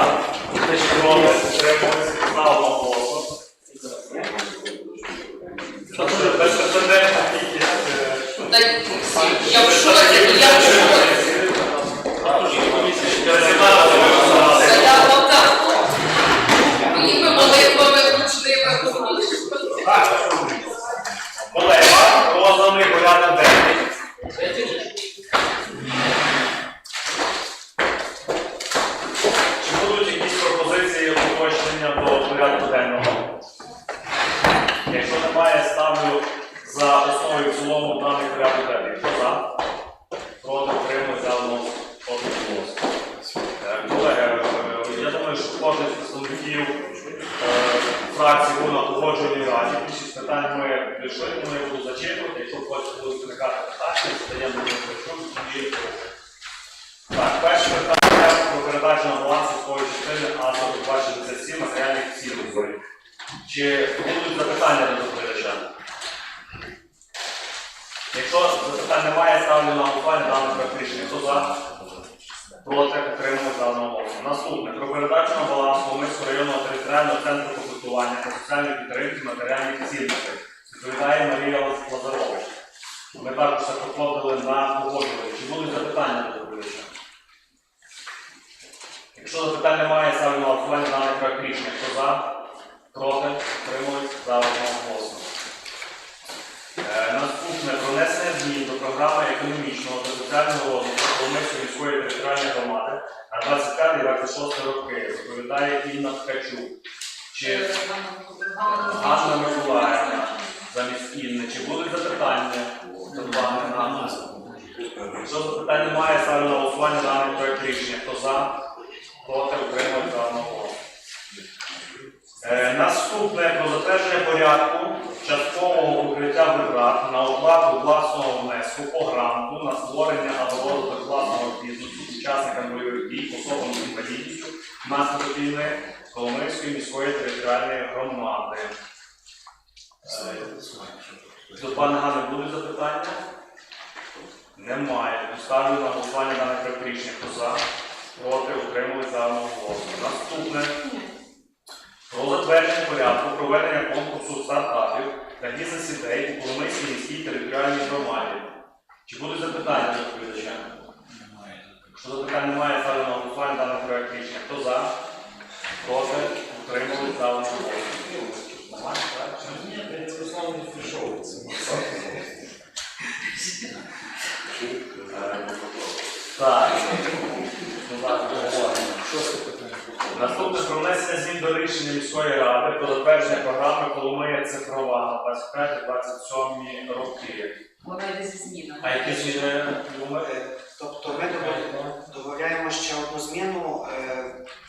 tak. Jesteś głowę, któremu jest mało włosów. To, że bezprecedensowy jest... e, ja muszę, ja muszę представників фракції на погоджувальній раді. Більшість питань ми прийшли, тому я буду зачитувати. Якщо хочете будуть виникати питання, задаємо до і Так, перше питання про передачу на баланс військової частини А-4267 матеріальних цінностей. Чи будуть запитання до доповідача? Якщо запитань немає, ставлю на голосування даних проект. Хто за? Проти отримуємо даного голосу. Наступне про передачу на баланс Коломийського районного територіального центру комплектування та соціальної підтримки матеріальних цінностей. Відповідає Марія Лазарович. Ми також це проходили на погоджуванні. Чи будуть запитання до доповідача? Якщо запитань немає, ставлю на голосування даний проект рішення. Хто за? Проти? Отримують за одного голосу. Е, Наступне про внесення змін до програми економічного соціального розвитку Коломийської міської територіальної громади на 25-26 роки. Доповідає Інна Ткачук. Чи Ганна Миколаївна замість Інни. Чи будуть запитання до пана Ганни? Якщо запитань немає, ставлю на голосування даний проект рішення. Хто за? Проти утримують даного. Е, Наступне про затвердження порядку на оплату власного внеску по гранту на створення або розвиток власного бізнесу учасникам бойових дій, особам з інвалідністю внаслідок війни Коломийської міської територіальної громади. До пана Гани будуть запитання? Немає. Ставлю на голосування проект рішення. Хто за? Проти утримали за одного голосу. Наступне. Про затвердження порядку проведення конкурсу стартапів та бізнес-ідей у Коломийській міській територіальній громаді. Чи будуть запитання до доповідача? Якщо запитань немає, ставлю на голосування даний проект рішення. Хто за? Проти? Утримали за. Немає, так? Так. Будь ласка, говоримо. Наступне про внесення змін до рішення міської ради про затвердження програми Коломия цифрова на 25-27 роки. Вона йде зі змінами. А які зміни думаєте? Тобто ми дода- додаємо ще одну зміну, е,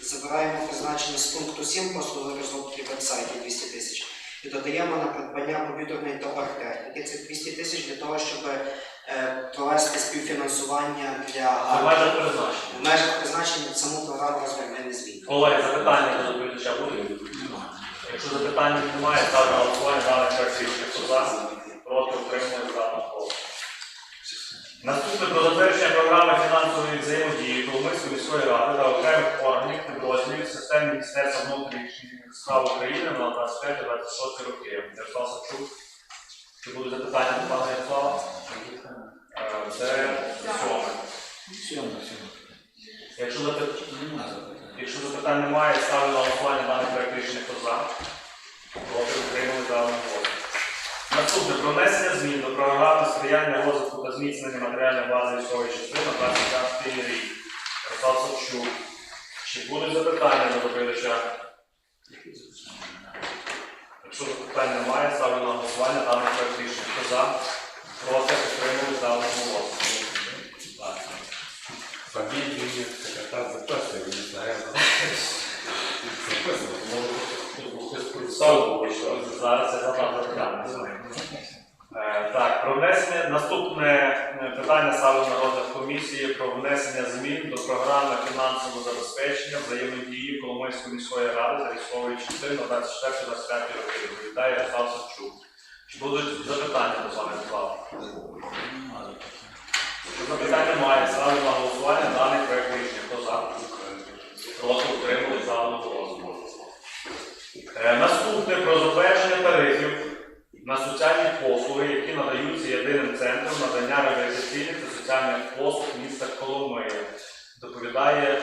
забираємо призначення з пункту 7 послуги розробки вебсайтів 200 тисяч і додаємо на придбання комп'ютерної товар-техніки. Це 200 тисяч для того, щоб е, провести співфінансування для Це галузі. майже призначення. В межах призначення саму програму розвитку не змін. Колеги, запитання до доповідача будуть? Якщо запитань немає, ставлю на голосування даних рішення. Хто за? Проти утримує за голосу. Наступне про затвердження програми фінансової взаємодії Коломийської міської ради та окремих органів підрозділів системи Міністерства внутрішніх справ України на 25-26 роки. Ярослав Савчук. Чи будуть запитання до пана Ярослава? Е, Це сьоме. Якщо запит- Якщо запитань немає, ставлю на голосування даний проект рішення. Хто за? Проти утримали за одного голосу. Наступне про внесення змін до програми сприяння розвитку та зміцнення матеріальної бази військової частини на 25 рік. Ярослав Савчук. Чи будуть запитання до доповідача? Якщо запитань немає, ставлю на голосування даний проект рішення. Хто за? Проти одного голосу. Так. Запитання. Е, Так, про внесення наступне е, питання ставлю на комісії про внесення змін до програми фінансового забезпечення взаємодії Коломийської міської ради за військової частини на 24-25 роки. Доповідає Ярослав Савчук. Чи будуть запитання до пана Ярослава? Якщо запитань немає, ставлю на голосування даний проект рішення. Хто за? Проти утримали за одного голосу. Е, Наступне про затвердження тарифів на соціальні послуги, які надаються єдиним центром надання реабілітаційних та соціальних послуг міста Коломиї. Доповідає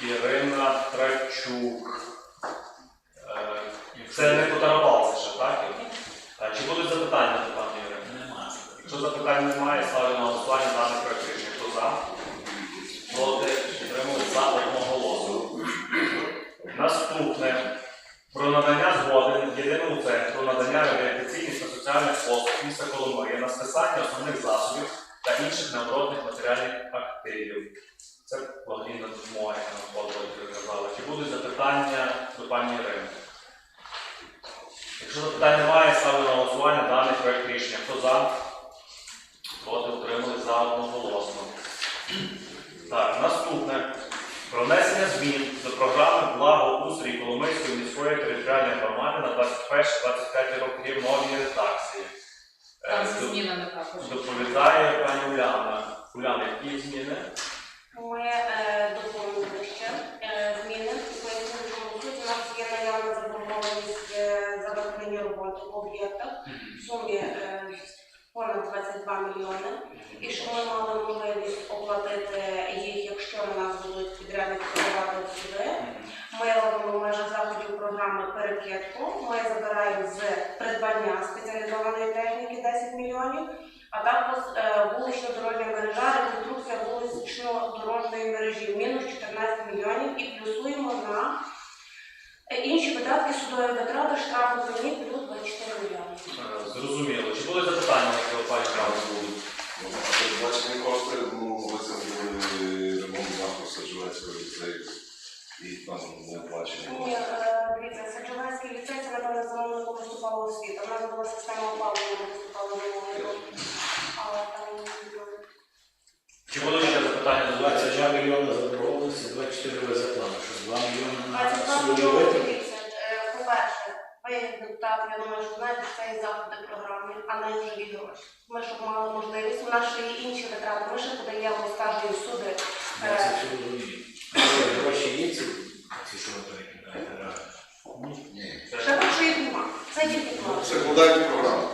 Ірина Трачук. Е, Це не Котарабалці ще, так? А Чи будуть запитання до пані Ірини? Нема. Якщо запитань немає, ставлю на голосування даний проект рішення. Хто за? Проти? За одноголосно. Наступне. Про надання згоди єдиному центру надання реабілітаційних та соціальних послуг міста Коломиї на списання основних засобів та інших необоротних матеріальних активів. Це благодійна допомога, яка нам ви казали. Чи будуть запитання до пані Ірини? Якщо запитань немає, ставлю на голосування даний проект рішення. Хто за? Проти утримали за одноголосно. Так, наступне. Про внесення змін до програми благоустрій Коломийської міської територіальної громади на 21-25 роки в новій редакції. Е, Там зі змінами також. Доповідає пані Уляна. Уляна, які зміни? Ми е, доповнили ще е, зміни. У нас є наявна заборгованість е, за виконані роботи в об'єктах в сумі е, понад 22 мільйони. І що ми мали можливість оплатити їх, якщо на нас будуть підрядники подавати в. Ми робимо в межах заходів програми перекидку. Ми забираємо з придбання спеціалізованої техніки 10 мільйонів. А також е, вулично-дорожня мережа, реконструкція вулично-дорожньої мережі мінус 14 мільйонів і плюсуємо на інші видатки судові витрати, штрафи пені плюс 24 мільйони. Е, Зрозуміло. Чи будуть запитання до пані Уляни? Бачені кошти, ну, це були ремонт заходу Саджувецького ліцею. І там не оплачені Ні, кошти. е, дивіться, Саджавецький ліцей це напевно замовнику виступала освіта. У нас була система опалення, ми виступали замовником. Але там ну, Чи будуть ще запитання 22 мільйони заборгованості, 24 ви заплатили. Що 2 мільйони на 22 судові мільйони, витрати? дивіться, по-перше, ви як депутат, я думаю, що знаєте, що це є заходи програми, а не живі гроші. Ми щоб мали можливість, у нас ще є інші витрати, ми ще подаємо, скажімо, суди. Я це все розумію. Гроші є ці, ці, що ви перекидаєте? Ні. Ще грошей їх нема, це тільки план. Це кладальні програми.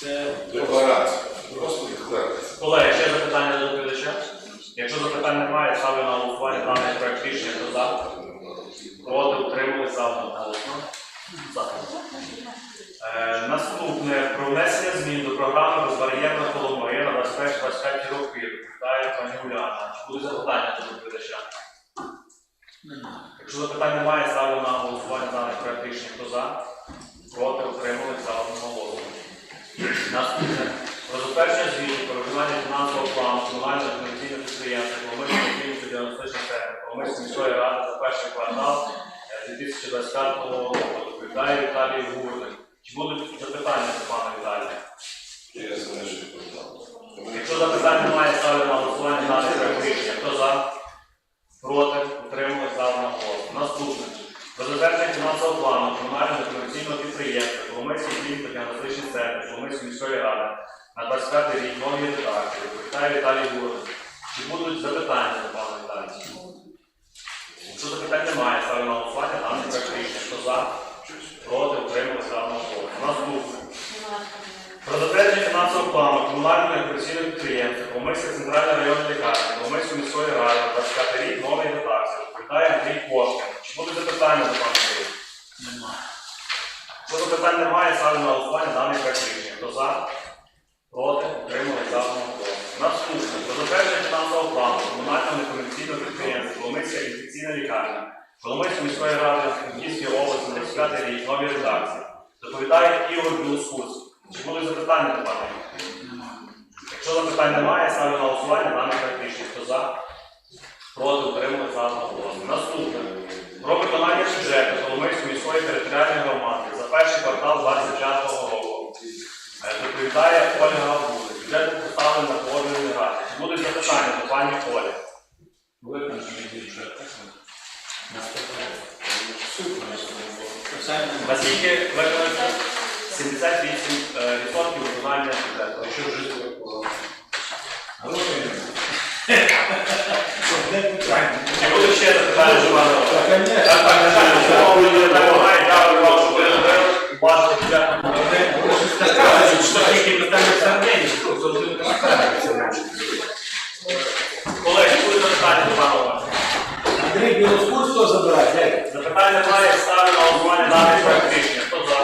Це Декларація. Просто декларація. Колеги, ще запитання до доповідача? Якщо запитань немає, ставлю на голосування даний проект рішення. Хто за? Проти утримали за одноголосно. За. Е, наступне про внесення змін до програми безбар'єрна Коломия на 21-25 роки. Доповідає пані Уляна. Чи будуть запитання до доповідача? Якщо запитань немає, ставлю на голосування даний проект рішення. Хто за? Проти утримали за одноголосно. Наступне. Про звіту про виконання фінансового плану комерційного підприємства Коломийського клінічно діагностичного центру Коломийської міської ради за перший квартал е, 2025 року. Доповідає Віталій Гурник. Чи будуть запитання до пана Віталія? Якщо запитань немає, ставлю на голосування проект рішення. Хто за? Проти? Утримали за одноголосно. Наступне. Про затвердження фінансового плану комунального комерційного підприємства Коломийський клінік діагностичний центр Коломийської міської ради на 25 рік нові редакції. Доповідає Віталій Гурник. Чи будуть запитання до пана Віталія? Якщо запитань немає, ставлю на голосування даний проект рішення. Хто за? Проти? Утримали за одноголосно. Наступне. Про затвердження фінансового плану інформаційного підприємства Коломийська центральна районна лікарня Коломийської міської ради на 25 рік нової редакції. Доповідає Андрій Кошкін. Чи будуть запитання до пана Андрія? Нема. Якщо запитань немає, ставлю на голосування даний проект рішення. Хто за? Проти? Утримали за одноголосно. Наступне. Про затвердження фінансового плану комунального некомерційного підприємства Коломийська інфекційна лікарня Коломийської міської ради Київської області на 25 рік нові редакції. Доповідає Ігор Білоскус. Чи будуть запитання до пана? Нема. Якщо запитань немає, ставлю на голосування даний проект рішення. Хто за? Проти утримали за одноголосно. Наступне. Про виконання бюджету Коломийської міської територіальної громади за перший квартал 25 року. Е, Доповідає Ольга Гавбули. Бюджет поставлений на погодженій раді. Чи будуть запитання до пані Олі? Наскільки виконується 78% виконання бюджету. Якщо вже. Одне питання. Ще запитання до? Та, вам, ви тільки питання завжди не. Колеги, до пана Андрій Білоскурського забирає, немає, ставлю на голосування даний проект рішення. Хто за?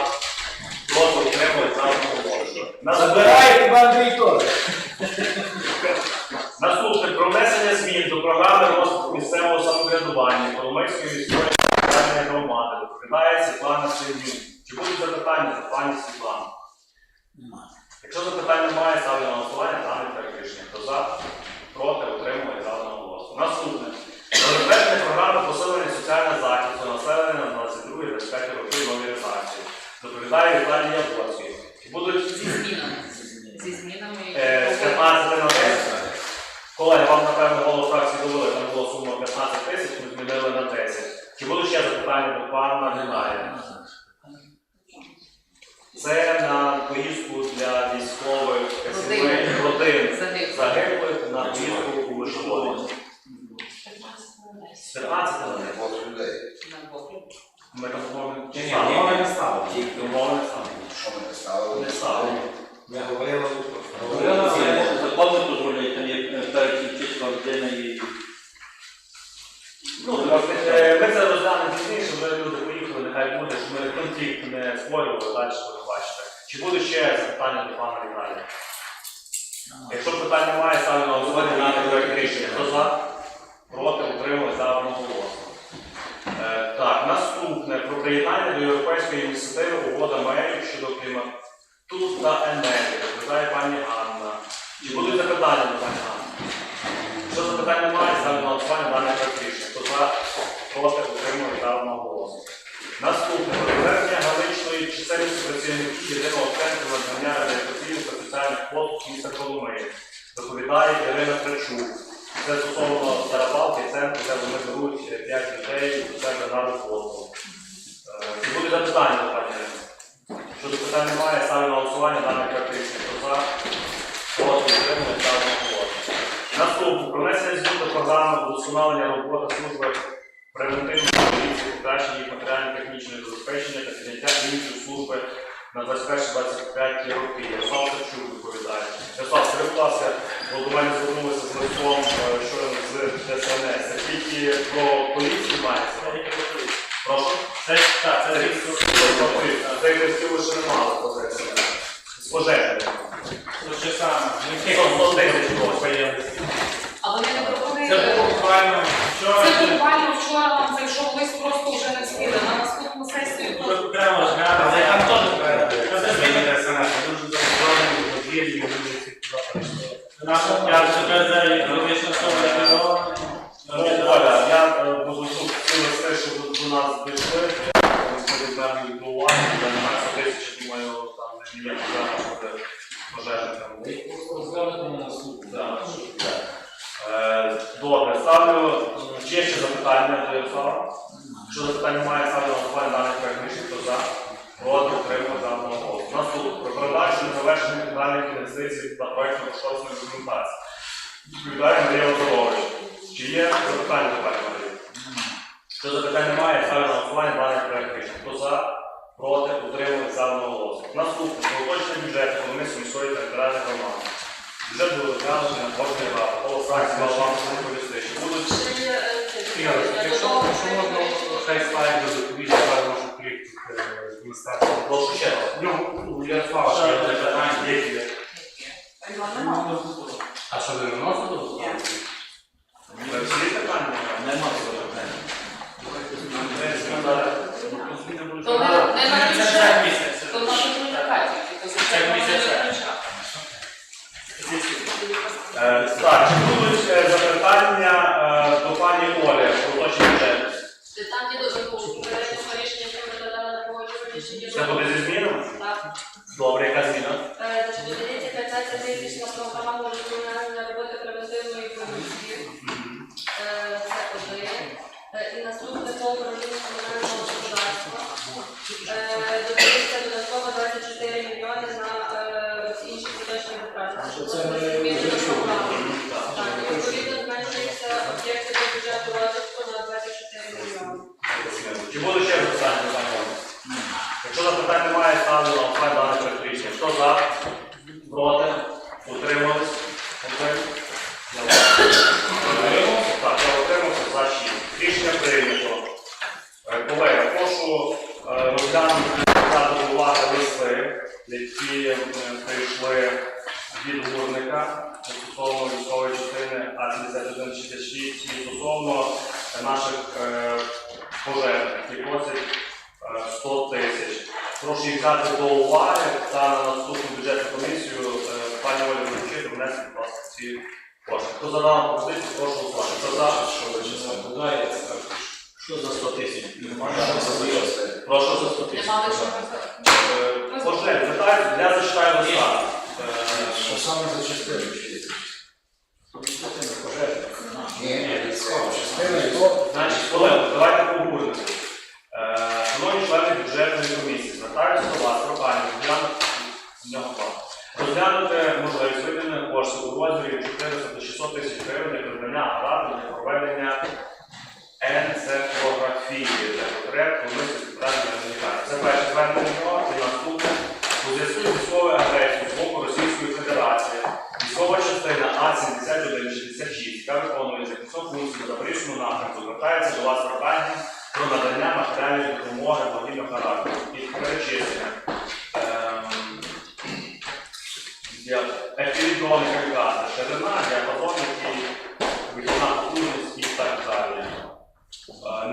Проти утримують за одноголосно. Забирає хіба Андрій теж. Наступне. Про внесення змін до програми розвитку місцевого самоврядування Коломийської міської територіальної громади. Доповідає Світлана Сергій. Чи будуть запитання до пані Світлани? Якщо запитань немає, ставлю на голосування даний проект рішення. Хто за? Проти утримує за одноголосно. Наступне. Про затвердження програми посилення соціального захисту населення на 22-25 роки нової редакції. Доповідає Віталій Яворський. Чи будуть Зі змінами. Зі змінами. е, з 15 на 10? Колеги, вам, напевно, голос фракції довели, там було сума 15 тисяч, ми змінили на 10. Чи будуть ще запитання до пана? Немає. Це на поїздку для військових сімей, родин Загиблих. загиблих на поїздку у Вишкові. 15 на 10. Людей. На боки. Ми там Ні, ні, ні, не ставили. Тільки умови не. Що ми не ставили? Не ставимо. Ми говорили, Говорили, говорили. але- Закон дозволяє, там є перші числа людина і Ну, ми це розглянемо пізніше, вже люди поїхали, нехай буде, щоб ми конфлікт не створювали далі, ви бачите. Чи будуть ще запитання до пана Віталія? Якщо питань немає, ставлю на голосування на проект рішення. Хто за? Проти, утримує за одноголосно. Е, Так, наступне про приєднання до європейської ініціативи угода мерів щодо клімату та енергії. Розповідає пані Ганна. Чи будуть запитання до пані Ганни? Якщо запитань немає, ставлю на голосування дане рішення. Хто за, проти, утримує за одноголосно. Наступне про проведення галичної чисельності працівників єдиного центру надання реабілітаційних та соціальних послуг міста Коломиї. Доповідає Ірина Тречук. Це стосовно Тарабалки, центру, де вони беруть 5 дітей до себе на роботу. Е, Чи буде запитання пані? Якщо запитань немає, ставлю на голосування рішення. Хто за, проти, утримує за одноголосно. Наступне про змін до програми удосконалення роботи служби превентивної поліції, покращення їх матеріально-технічного забезпечення та підняття іншої служби на 21-25 роки. Ярослав Савчук. Ласка, бо до мене звернулися з листом що щойно з ДСНС. Це тільки про поліцію мається? Прошу? це так, Це це листів лише не мали по ДСНС. З пожежними. це ще саме. 100 тисяч поїхали. А вони не Це пропонують. було буквально вчора. Це буквально вчора нам зайшов лист, просто вже не встигли. На наступну сесію Ми окремо розглянули, але там теж Це зміни СНС, дуже зареєстровані в подвір'ї, люди всі туди прийшли. наша п'ятка тепер юридична особа реалізована. Ну, Е, листи, що до- нас дійшли, до уваги, я не знаю, 100 тисяч, думаю, там не проблема, що буде пожежникам. Розглянути на наступну. Да. Е, Добре, ставлю чи є ще запитання до Ярослава. Якщо запитань немає, ставлю на голосування даних проект рішень, хто за, проти, утримує за одного голосу. Наступне, про передачу незавершених фінальних інвестицій та проєктно-кошторисної документації. Відповідає Марія Озорович. Чи є запитання до пані Якщо запитань немає, ставлю на голосування даних проект рішень. Хто за, проти, утримує за одного голосу. Наступне, про уточнення бюджету Коломийської міської територіальної громади. Бюджет буде розглянути на кожній раді. Мав вам відповісти. Чи будуть Ігор, якщо якщо можна, хай слайд буде доповідати, я можу клікати з міністерства. прошу ще раз? Ну, у Ярослава ще є питання, є. А що ви виносили? Gracias, які е, прийшли від гурника стосовно військової частини А-7166 і стосовно наших е, пожежних, які просять е, 100 тисяч. Прошу їх взяти до уваги та на наступну бюджетну комісію е, пані Олі Вручити внести, будь ласка, ці кошти. Хто за дану пропозицію, прошу голосувати. Хто за? Що за 100 тисяч? Прошу за 100 тисяч. Нема лише Е, Пожежні, звертаюся, я зачитаю листа. Що саме за частину? Ні, частина і то. Значить, колеги, давайте поговоримо. Е, Шановні члени бюджетної комісії, звертаюся до вас, прохання. Розглянути можливість виділення коштів у розмірі 400 до 600 тисяч гривень для придбання апарату для проведення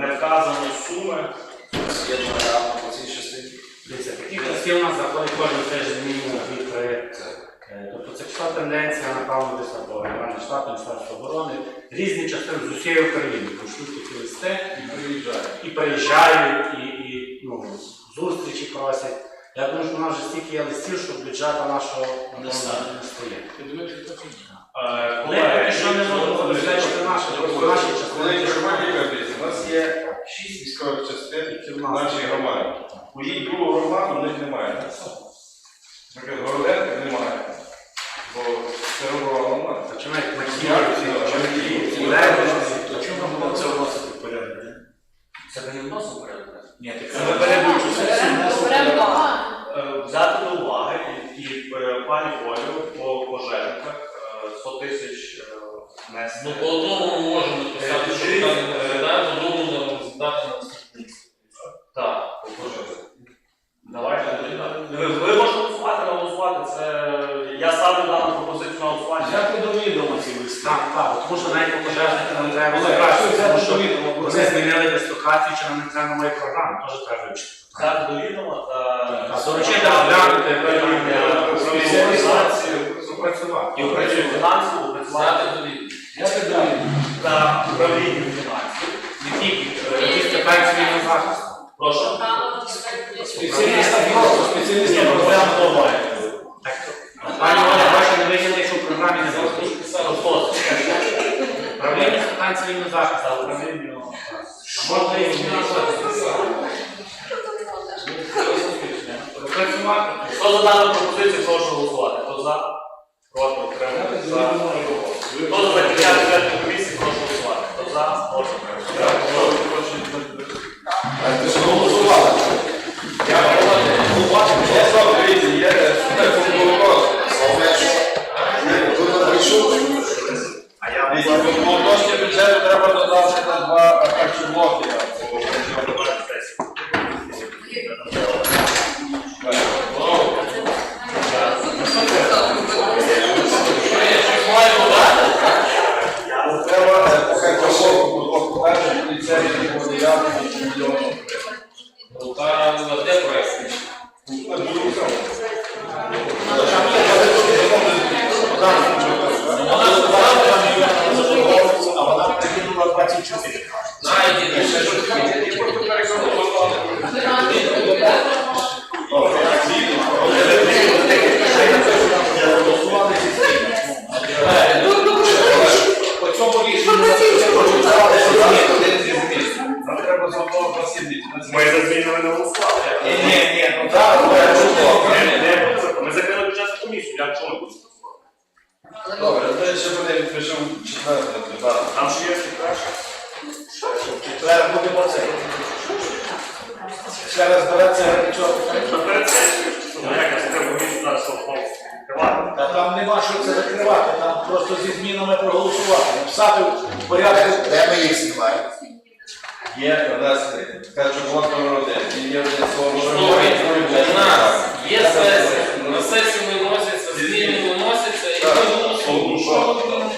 Не вказані суми. Є програма по цій частині. Дивіться, такі у нас заходить кожен теж змінює від проєкту. Е, Тобто це пішла тенденція, напевно, десь або Генеральний штаб, Міністерство оборони. Різні частини з усієї України пошлють такі листи і приїжджають, і, і ну, зустрічі просять. Я думаю, що у нас вже стільки є листів, що бюджету нашого Не не стає. Е, Ми поки що не можемо забезпечити наші, наші частини. У нас є шість військових частин Які в в нашій громаді. У її другу громаду в них немає. Наприклад, Городенка немає. Бо це? на Києві, Чи Левочці. То чому ми будемо це вносити в порядок? Це ви не вносимо порядок? Ні, так Це ми перебучу Е, Взяти до уваги і, і е, пані Олю по пожежниках е, 100 тисяч е, внести. Ну, по одному ми можемо написати, що там не розглядаємо, по другому нам здати на наступний. Так, по пожежниках. Давайте. Ви, ви можете голосувати, не голосувати. Це я ставлю дану пропозицію на голосування. Взяти до відома ці листи. Так, так, тому що навіть по пожежники нам треба Але розібратися, якщо тому взяти що до відома, бо вони це змінили дислокацію, чи нам не треба нової програми, теж треба вивчити. Взяти до відома та Так, доручити розглянути управління спеціалізацію, організацію попрацювати. Управління працювати Взяти до відома. Взяти до відома. та управління фінансів. Не тільки, ті захисту. Прошу. Спеціаліста просто, спеціаліста проблема немає. Пані Оля, бачите, не виділи, якщо в програмі не було. Хто захисту. Управління. А можна і. Попрацювати. Хто за дану пропозицію, прошу голосувати. Хто за? Проти, утримуйтесь, за. Хто за закриття бюджетної комісії, прошу голосувати. Хто за? Проти, утримуйтесь. А Написати в порядку. Де ми їх знімаємо? Є внести. Каже, блок номер один. Є один слово для нас є сесія, на сесію виносяться, зміни виносяться, і ми голосуємо.